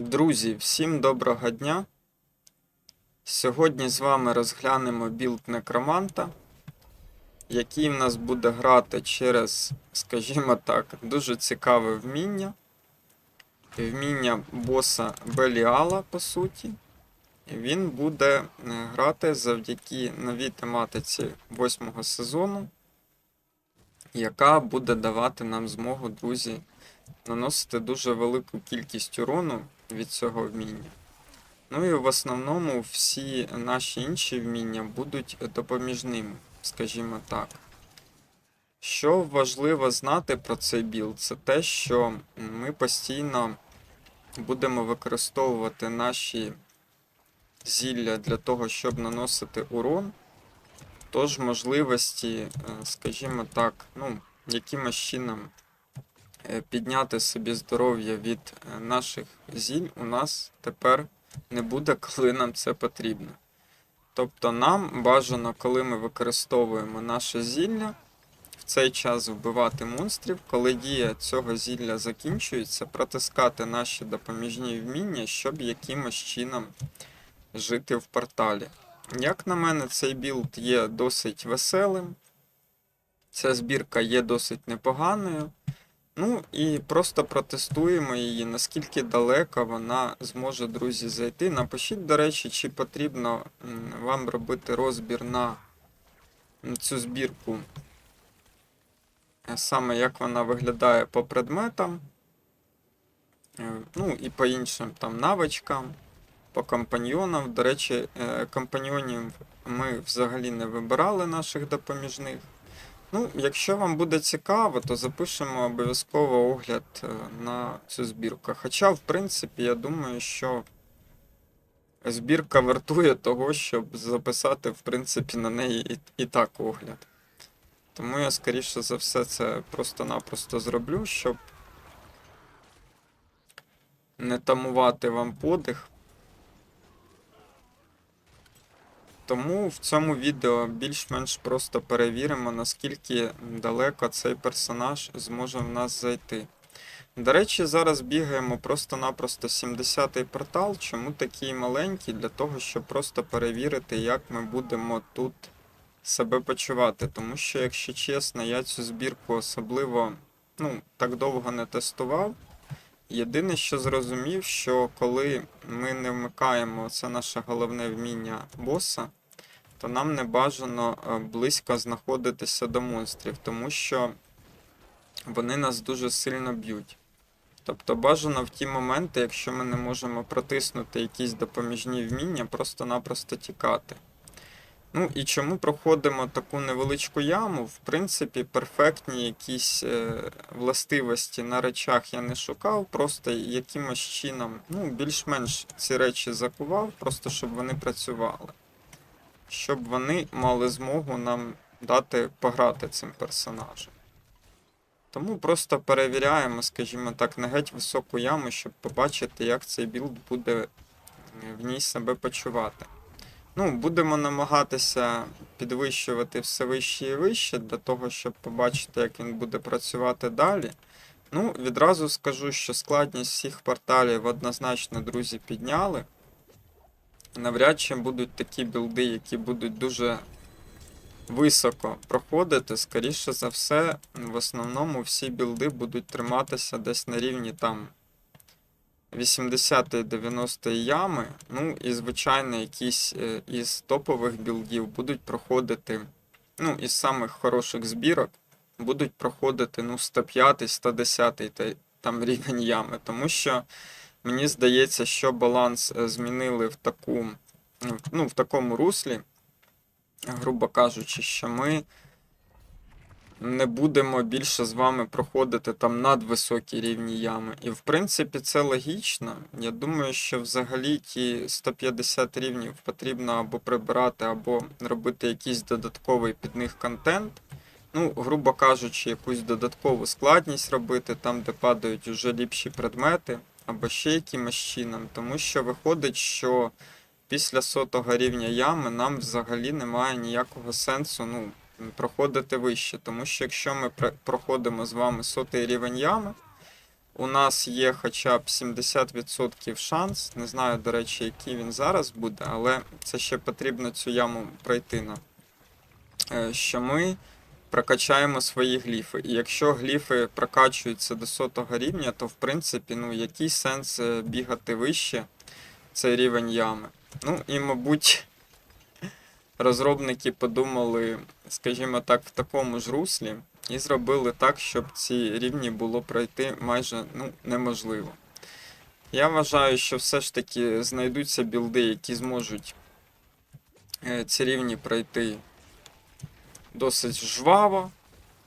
Друзі, всім доброго дня. Сьогодні з вами розглянемо білд некроманта, який в нас буде грати через, скажімо так, дуже цікаве вміння. Вміння боса Беліала, по суті. Він буде е, грати завдяки новій тематиці восьмого сезону, яка буде давати нам змогу, друзі, наносити дуже велику кількість урону від цього вміння. Ну і в основному всі наші інші вміння будуть допоміжними, скажімо так. Що важливо знати про цей білд, це те, що ми постійно будемо використовувати наші зілля для того, щоб наносити урон. Тож можливості, е, скажімо так, ну, якимось чином підняти собі здоров'я від е, наших зіль у нас тепер не буде, коли нам це потрібно. Тобто нам бажано, коли ми використовуємо наше зілля, в цей час вбивати монстрів, коли дія цього зілля закінчується, протискати наші допоміжні вміння, щоб якимось чином жити в порталі. Як на мене, цей білд є досить веселим. Ця збірка є досить непоганою. Ну і просто протестуємо її, наскільки далеко вона зможе, друзі, зайти. Напишіть, до речі, чи потрібно вам робити розбір на цю збірку, саме як вона виглядає по предметам, е, ну і по іншим там навичкам, по компаньйонам. До речі, е, компаньйонів ми взагалі не вибирали наших допоміжних. Ну, якщо вам буде цікаво, то запишемо обов'язково огляд е, на цю збірку. Хоча, в принципі, я думаю, що збірка вартує того, щоб записати, в принципі, на неї і, і так огляд. Тому я, скоріше за все, це просто-напросто зроблю, щоб не тамувати вам подих. Тому в цьому відео більш-менш просто перевіримо, наскільки далеко цей персонаж зможе в нас зайти. До речі, зараз бігаємо просто-напросто 70-й портал. Чому такий маленький? Для того, щоб просто перевірити, як ми будемо тут себе почувати. Тому що, якщо чесно, я цю збірку особливо ну, так довго не тестував. Єдине, що зрозумів, що коли ми не вмикаємо це наше головне вміння боса, то нам не бажано е, близько знаходитися до монстрів, тому що вони нас дуже сильно б'ють. Тобто бажано в ті моменти, якщо ми не можемо протиснути якісь допоміжні вміння, просто-напросто тікати. Ну і чому проходимо таку невеличку яму? В принципі, перфектні якісь е, властивості на речах я не шукав, просто якимось чином, ну, більш-менш ці речі закував, просто щоб вони працювали. Щоб вони мали змогу нам дати пограти цим персонажем. Тому просто перевіряємо, скажімо так, на геть високу яму, щоб побачити, як цей білд буде е, в ній себе почувати. Ну, будемо намагатися підвищувати все вище і вище для того, щоб побачити, як він буде працювати далі. Ну, відразу скажу, що складність всіх порталів однозначно, друзі, підняли. Навряд чи будуть такі білди, які будуть дуже високо проходити. Скоріше за все, в основному всі білди будуть триматися десь на рівні там 80-90 ями. Ну і, звичайно, якісь е, із топових білдів будуть проходити, ну, із самих хороших збірок, будуть проходити ну, 105 110 там рівень ями. Тому що мені здається, що баланс е, змінили в таку, ну, в такому руслі, грубо кажучи, що ми не будемо більше з вами проходити там надвисокі рівні ями. І в принципі це логічно. Я думаю, що взагалі ті 150 рівнів потрібно або прибирати, або робити якийсь додатковий під них контент. Ну, грубо кажучи, якусь додаткову складність робити, там, де падають уже ліпші предмети, або ще якимось чином. Тому що виходить, що після сотого рівня ями нам взагалі немає ніякого сенсу. ну, проходити вище. Тому що якщо ми проходимо з вами сотий рівень ями, у нас є хоча б 70% шанс. Не знаю, до речі, який він зараз буде, але це ще потрібно цю яму пройти на. е, Що ми прокачаємо свої гліфи. І якщо гліфи прокачуються до сотого рівня, то в принципі, ну, який сенс е, бігати вище цей рівень ями? Ну і, мабуть, розробники подумали, скажімо так, в такому ж руслі, і зробили так, щоб ці рівні було пройти майже ну, неможливо. Я вважаю, що все ж таки знайдуться білди, які зможуть е, ці рівні пройти досить жваво,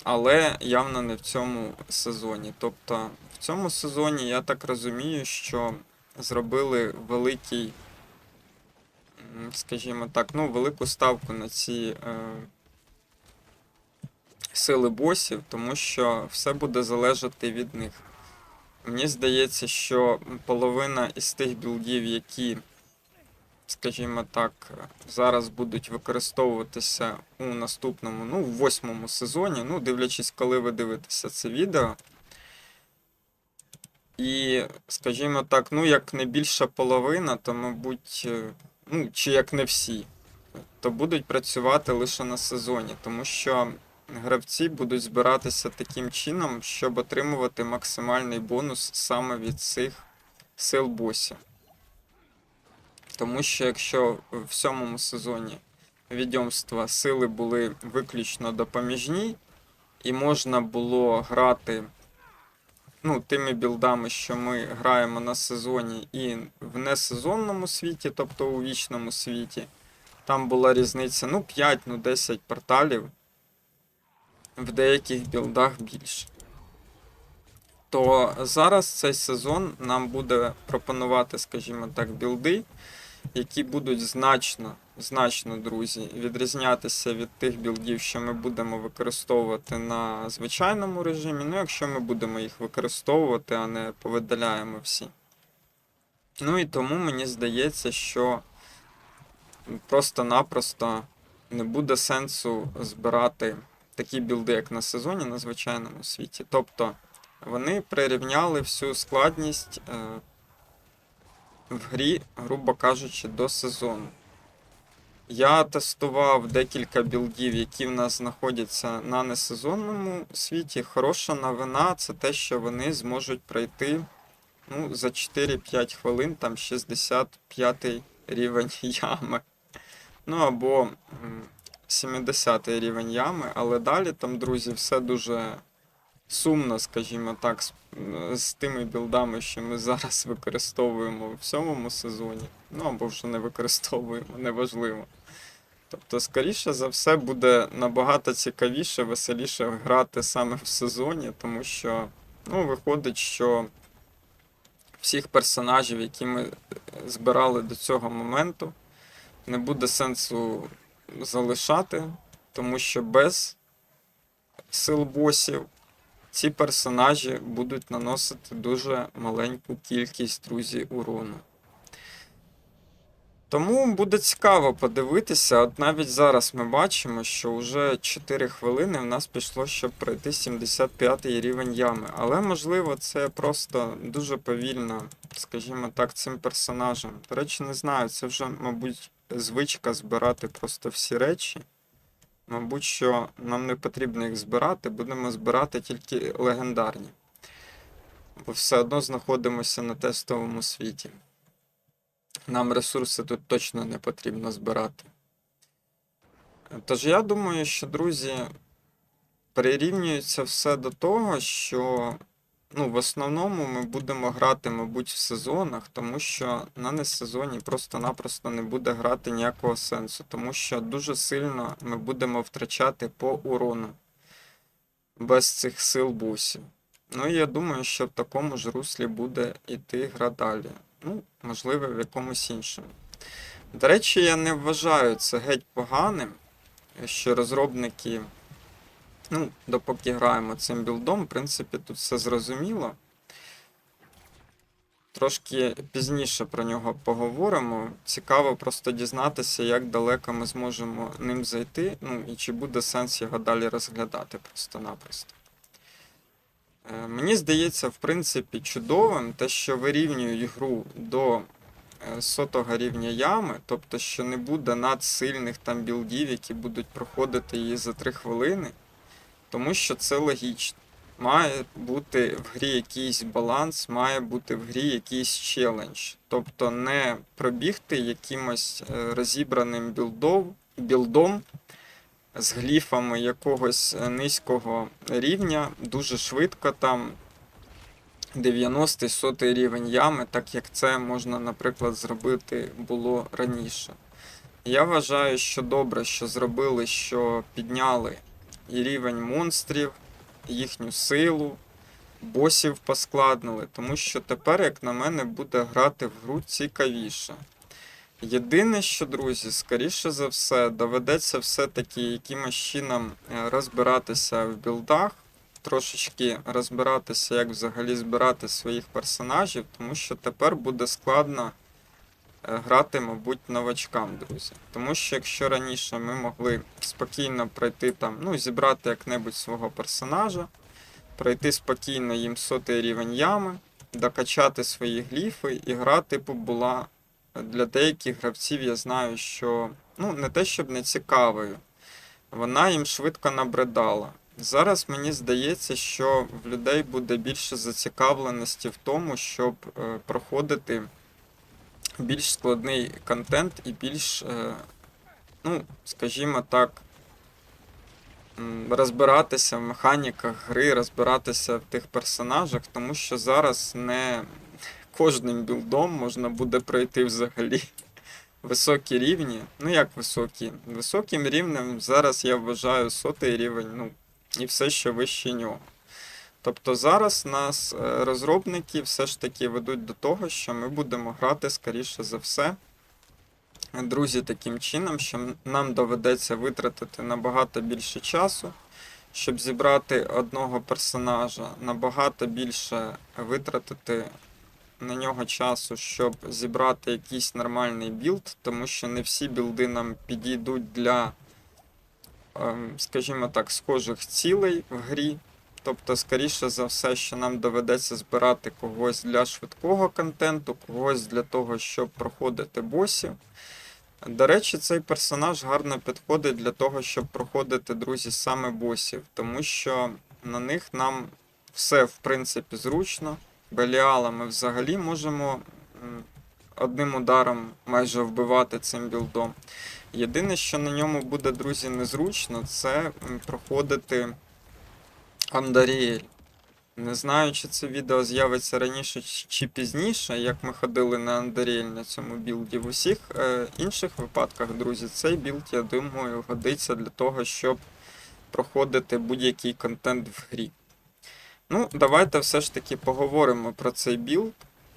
але явно не в цьому сезоні. Тобто в цьому сезоні я так розумію, що зробили великий, скажімо так, ну, велику ставку на ці е, сили босів, тому що все буде залежати від них. Мені здається, що половина із тих білдів, які, скажімо так, зараз будуть використовуватися у наступному, ну, в восьмому сезоні, ну, дивлячись, коли ви дивитеся це відео. І, скажімо так, ну, як не більша половина, то, мабуть, е, ну, чи як не всі, то будуть працювати лише на сезоні, тому що гравці будуть збиратися таким чином, щоб отримувати максимальний бонус саме від цих сил босів. Тому що якщо в сьомому сезоні відьомства сили були виключно допоміжні, і можна було грати ну, тими білдами, що ми граємо на сезоні, і в несезонному світі, тобто у вічному світі, там була різниця ну 5, ну 10 порталів в деяких білдах більше. То зараз цей сезон нам буде пропонувати, скажімо так, білди, які будуть значно, значно, друзі, відрізнятися від тих білдів, що ми будемо використовувати на звичайному режимі. Ну, якщо ми будемо їх використовувати, а не повидаляємо всі. Ну і тому мені здається, що просто-напросто не буде сенсу збирати такі білди, як на сезоні, на звичайному світі. Тобто вони прирівняли всю складність е, в грі, грубо кажучи, до сезону. Я тестував декілька білдів, які в нас знаходяться на несезонному світі. Хороша новина це те, що вони зможуть пройти ну, за 4-5 хвилин, там 65 рівень ями. Ну або м, 70 рівень ями, але далі там, друзі, все дуже сумно, скажімо так, з тими білдами, що ми зараз використовуємо в сьомому сезоні. Ну або вже не використовуємо, неважливо. Тобто, скоріше за все, буде набагато цікавіше, веселіше грати саме в сезоні, тому що ну, виходить, що всіх персонажів, які ми збирали до цього моменту, не буде сенсу залишати, тому що без сил босів ці персонажі будуть наносити дуже маленьку кількість друзі урону. Тому буде цікаво подивитися. От навіть зараз ми бачимо, що вже 4 хвилини в нас пішло, щоб пройти 75-й рівень ями. Але можливо це просто дуже повільно, скажімо так, цим персонажем. До речі, не знаю, це вже, мабуть, звичка збирати просто всі речі. Мабуть, що нам не потрібно їх збирати, будемо збирати тільки легендарні. Бо все одно знаходимося на тестовому світі. Нам ресурси тут точно не потрібно збирати. Тож я думаю, що, друзі, прирівнюється все до того, що ну, в основному ми будемо грати, мабуть, в сезонах, тому що на несезоні просто-напросто не буде грати ніякого сенсу, тому що дуже сильно ми будемо втрачати по урону без цих сил бусів. Ну і я думаю, що в такому ж руслі буде іти гра далі. Ну, можливо, в якомусь іншому. До речі, я не вважаю це геть поганим, що розробники, ну, допоки граємо цим білдом, в принципі, тут все зрозуміло. Трошки пізніше про нього поговоримо. Цікаво просто дізнатися, як далеко ми зможемо ним зайти, ну і чи буде сенс його далі розглядати просто-напросто. Е, Мені здається, в принципі, чудовим те, що вирівнюють гру до е, сотого рівня ями, тобто, що не буде надсильних там білдів, які будуть проходити її за 3 хвилини, тому що це логічно. Має бути в грі якийсь баланс, має бути в грі якийсь челендж. Тобто не пробігти якимось е, розібраним білдом, білдом з гліфами якогось е, низького рівня дуже швидко там 90 100 рівень ями, так як це можна, наприклад, зробити було раніше. Я вважаю, що добре, що зробили, що підняли і рівень монстрів, їхню силу, босів поскладнили, тому що тепер, як на мене, буде грати в гру цікавіше. Єдине, що, друзі, скоріше за все, доведеться все-таки якимось чином е, розбиратися в білдах, трошечки розбиратися, як взагалі збирати своїх персонажів, тому що тепер буде складно грати, мабуть, новачкам, друзі. Тому що якщо раніше ми могли спокійно пройти там, ну, зібрати як-небудь свого персонажа, пройти спокійно їм сотий рівень ями, докачати свої гліфи, і гра, типу, була для деяких гравців я знаю, що ну, не те, щоб не цікавою, вона їм швидко набридала. Зараз мені здається, що в людей буде більше зацікавленості в тому, щоб е, проходити більш складний контент і більш, е, ну, скажімо так, розбиратися в механіках гри, розбиратися в тих персонажах, тому що зараз не кожним білдом можна буде пройти взагалі високі рівні. Ну як високі? Високим рівнем зараз я вважаю сотий рівень, ну і все, що вище нього. Тобто зараз нас е, розробники все ж таки ведуть до того, що ми будемо грати, скоріше за все, друзі, таким чином, що нам доведеться витратити набагато більше часу, щоб зібрати одного персонажа, набагато більше витратити на нього часу, щоб зібрати якийсь нормальний білд, тому що не всі білди нам підійдуть для, ем, скажімо так, схожих цілей в грі. Тобто, скоріше за все, що нам доведеться збирати когось для швидкого контенту, когось для того, щоб проходити босів. До речі, цей персонаж гарно підходить для того, щоб проходити, друзі, саме босів, тому що на них нам все, в принципі, зручно. Беліала ми взагалі можемо одним ударом майже вбивати цим білдом. Єдине, що на ньому буде, друзі, незручно, це проходити Андаріель. Не знаю, чи це відео з'явиться раніше чи- пізніше, як ми ходили на Андаріель на цьому білді. В усіх е, інших випадках, друзі, цей білд, я думаю, годиться для того, щоб проходити будь-який контент в грі. Ну, давайте все ж таки поговоримо про цей білд.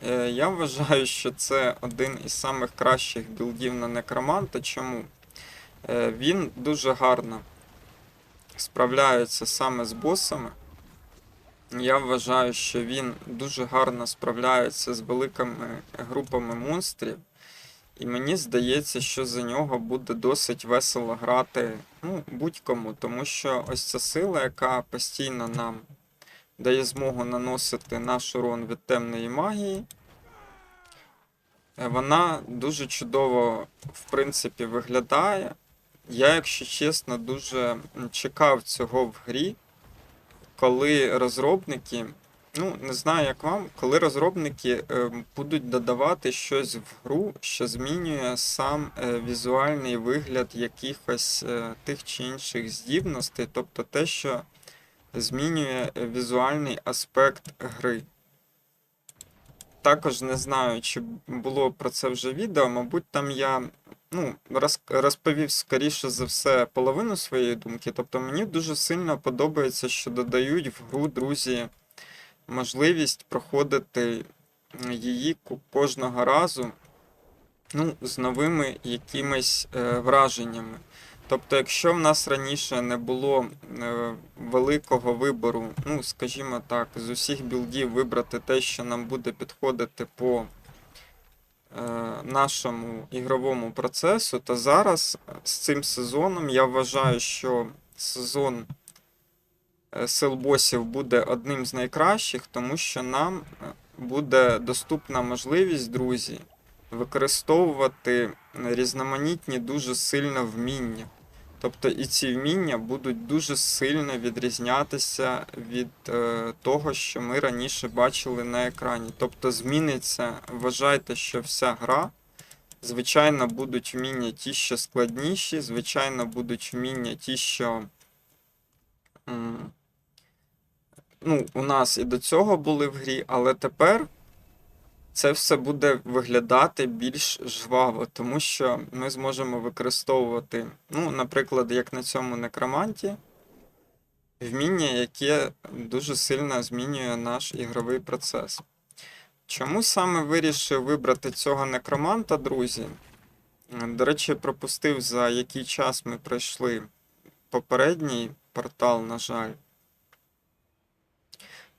Е, Я вважаю, що це один із самих кращих білдів на некроманта. Чому? Е, Він дуже гарно справляється саме з босами. Я вважаю, що він дуже гарно справляється з великими групами монстрів. І мені здається, що за нього буде досить весело грати ну, будь-кому, тому що ось ця сила, яка постійно нам дає змогу наносити наш урон від темної магії. Вона дуже чудово, в принципі, виглядає. Я, якщо чесно, дуже чекав цього в грі, коли розробники, ну, не знаю, як вам, коли розробники е, будуть додавати щось в гру, що змінює сам е, візуальний вигляд якихось е, тих чи інших здібностей, тобто те, що змінює візуальний аспект гри. Також не знаю, чи було про це вже відео. Мабуть, там я ну, роз- розповів скоріше за все половину своєї думки. Тобто мені дуже сильно подобається, що додають в гру друзі можливість проходити її кожного разу ну, з новими якимись е, враженнями. Тобто, якщо в нас раніше не було е, великого вибору, ну, скажімо так, з усіх білдів вибрати те, що нам буде підходити по нашому ігровому процесу, Та зараз з цим сезоном я вважаю, що сезон силбосів сил босів буде одним з найкращих, тому що нам е, буде доступна можливість, друзі, використовувати різноманітні дуже сильно вміння. Тобто і ці вміння будуть дуже сильно відрізнятися від е, того, що ми раніше бачили на екрані. Тобто зміниться, вважайте, що вся гра. Звичайно, будуть вміння ті, що складніші, звичайно, будуть вміння ті, що. Ну, у нас і до цього були в грі, але тепер це все буде виглядати більш жваво, тому що ми зможемо використовувати, ну, наприклад, як на цьому некроманті, вміння, яке дуже сильно змінює наш ігровий процес. Чому саме вирішив вибрати цього некроманта, друзі? До речі, пропустив, за який час ми пройшли попередній портал, на жаль.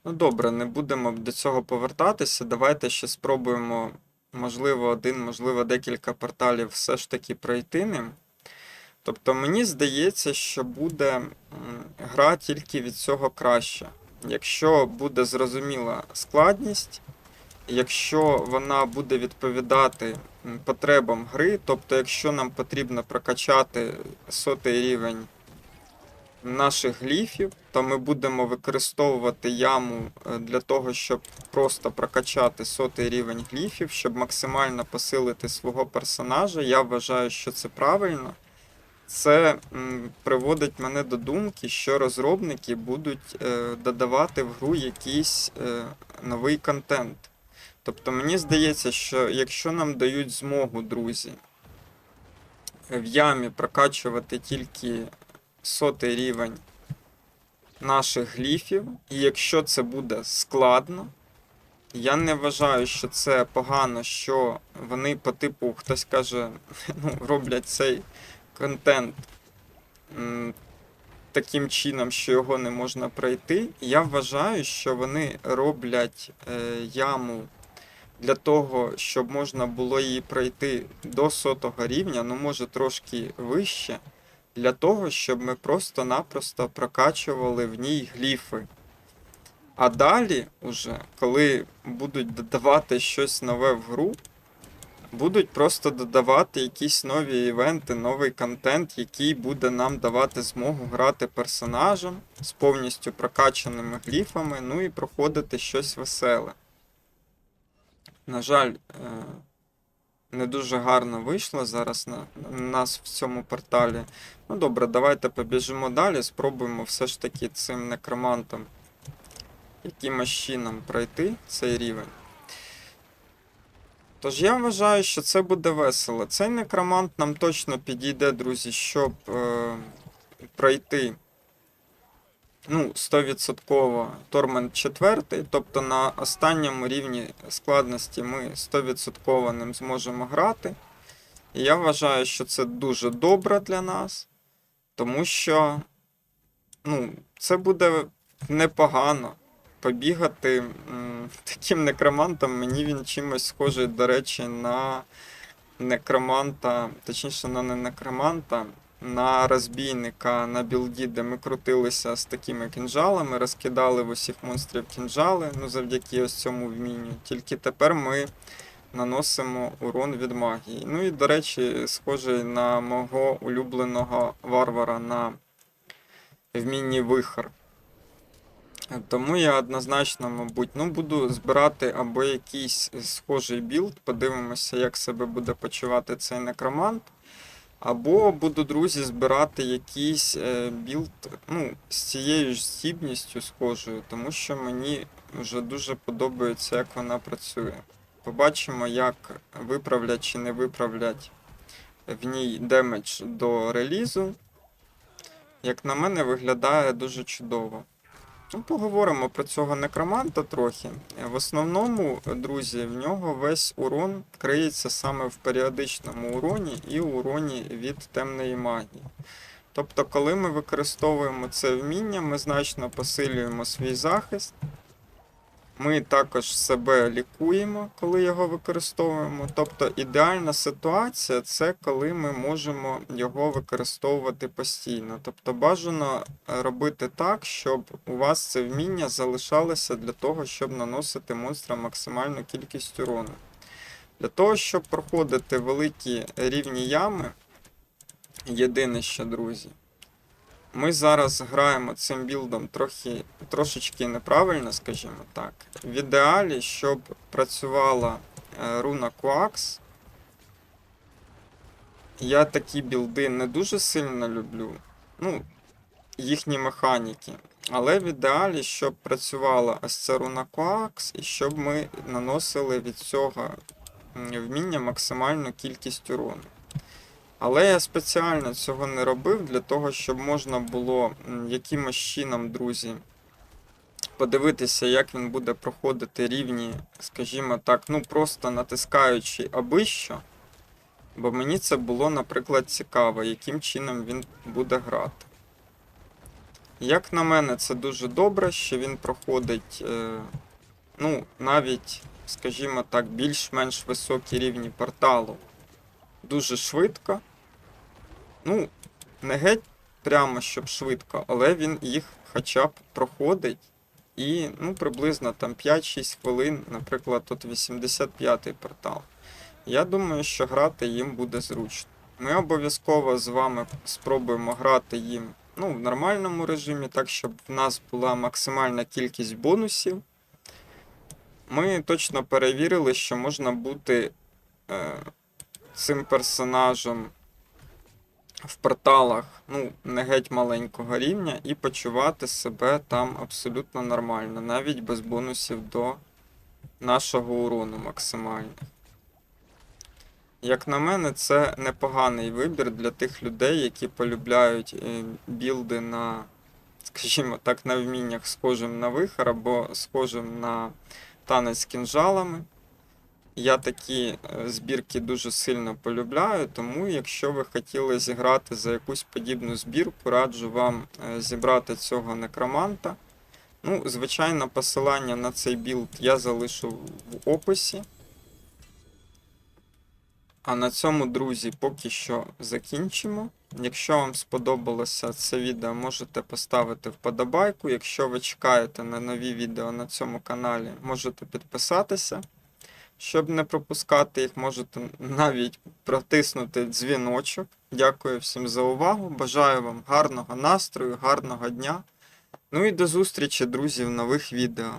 Ну добре, не будемо до цього повертатися. Давайте ще спробуємо, можливо, один, можливо, декілька порталів все ж таки пройти ним. Тобто мені здається, що буде гра тільки від цього краща. Якщо буде зрозуміла складність, якщо вона буде відповідати потребам гри, тобто, якщо нам потрібно прокачати сотий рівень наших гліфів, то ми будемо використовувати яму е, для того, щоб просто прокачати сотий рівень гліфів, щоб максимально посилити свого персонажа. Я вважаю, що це правильно. Це приводить мене до думки, що розробники будуть е, додавати в гру якийсь е, новий контент. Тобто мені здається, що якщо нам дають змогу, друзі, в ямі прокачувати тільки сотий рівень наших гліфів, і якщо це буде складно, я не вважаю, що це погано, що вони по типу, хтось каже, ну, роблять цей контент таким чином, що його не можна пройти. Я вважаю, що вони роблять е, яму для того, щоб можна було її пройти до сотого рівня, ну може трошки вище, для того, щоб ми просто-напросто прокачували в ній гліфи. А далі, уже, коли будуть додавати щось нове в гру, будуть просто додавати якісь нові івенти, новий контент, який буде нам давати змогу грати персонажем з повністю прокачаними гліфами, ну і проходити щось веселе. На жаль, е, не дуже гарно вийшло зараз на, на нас в цьому порталі. Ну добре, давайте побіжимо далі, спробуємо все ж таки цим некромантом якимось чином пройти цей рівень. Тож я вважаю, що це буде весело. Цей некромант нам точно підійде, друзі, щоб е, пройти ну, 100% Тормент 4, тобто на останньому рівні складності ми 100% ним зможемо грати. І я вважаю, що це дуже добре для нас, тому що ну, це буде непогано побігати таким некромантом. Мені він чимось схожий, до речі, на некроманта, точніше, на не некроманта, на розбійника на білді, де ми крутилися з такими кінжалами, розкидали в усіх монстрів кінжали, ну завдяки ось цьому вмінню. Тільки тепер ми наносимо урон від магії. Ну і, до речі, схожий на мого улюбленого варвара на вмінні вихор. Тому я однозначно, мабуть, ну, буду збирати або якийсь схожий білд, подивимося, як себе буде почувати цей некромант. Або буду, друзі, збирати якийсь е, білд ну, з цією ж здібністю схожою, тому що мені вже дуже подобається, як вона працює. Побачимо, як виправлять чи не виправлять в ній демедж до релізу. Як на мене, виглядає дуже чудово. Ну, поговоримо про цього некроманта трохи. В основному, друзі, в нього весь урон криється саме в періодичному уроні і уроні від темної магії. Тобто, коли ми використовуємо це вміння, ми значно посилюємо свій захист. Ми також себе лікуємо, коли його використовуємо. Тобто ідеальна ситуація це коли ми можемо його використовувати постійно. Тобто бажано е, робити так, щоб у вас це вміння залишалося для того, щоб наносити монстрам максимальну кількість урону. Для того, щоб проходити великі рівні ями, єдине що, друзі, ми зараз граємо цим білдом трохи, трошечки неправильно, скажімо так. В ідеалі, щоб працювала е, руна Коакс. Я такі білди не дуже сильно люблю. Ну, їхні механіки. Але в ідеалі, щоб працювала ось ця руна Коакс, і щоб ми наносили від цього вміння максимальну кількість урону. Але я спеціально цього не робив для того, щоб можна було якимось чином, друзі, подивитися, як він буде проходити рівні, скажімо так, ну просто натискаючи аби що. Бо мені це було, наприклад, цікаво, яким чином він буде грати. Як на мене, це дуже добре, що він проходить, е, ну, навіть, скажімо так, більш-менш високі рівні порталу дуже швидко. Ну, не геть прямо щоб швидко, але він їх хоча б проходить. І ну, приблизно там 5-6 хвилин, наприклад, тут 85-й портал. Я думаю, що грати їм буде зручно. Ми обов'язково з вами спробуємо грати їм ну, в нормальному режимі, так, щоб в нас була максимальна кількість бонусів. Ми точно перевірили, що можна бути е, цим персонажем в порталах ну, не геть маленького рівня і почувати себе там абсолютно нормально, навіть без бонусів до нашого урону максимальних. Як на мене, це непоганий вибір для тих людей, які полюбляють е, білди на, скажімо так, на вміннях схожим на вихор або схожим на танець з кінжалами. Я такі е, збірки дуже сильно полюбляю, тому якщо ви хотіли зіграти за якусь подібну збірку, раджу вам е, зібрати цього некроманта. Ну, звичайно, посилання на цей білд я залишу в описі. А на цьому, друзі, поки що закінчимо. Якщо вам сподобалося це відео, можете поставити вподобайку. Якщо ви чекаєте на нові відео на цьому каналі, можете підписатися. Щоб не пропускати їх, можете навіть протиснути дзвіночок. Дякую всім за увагу. Бажаю вам гарного настрою, гарного дня. Ну і до зустрічі, друзі, в нових відео.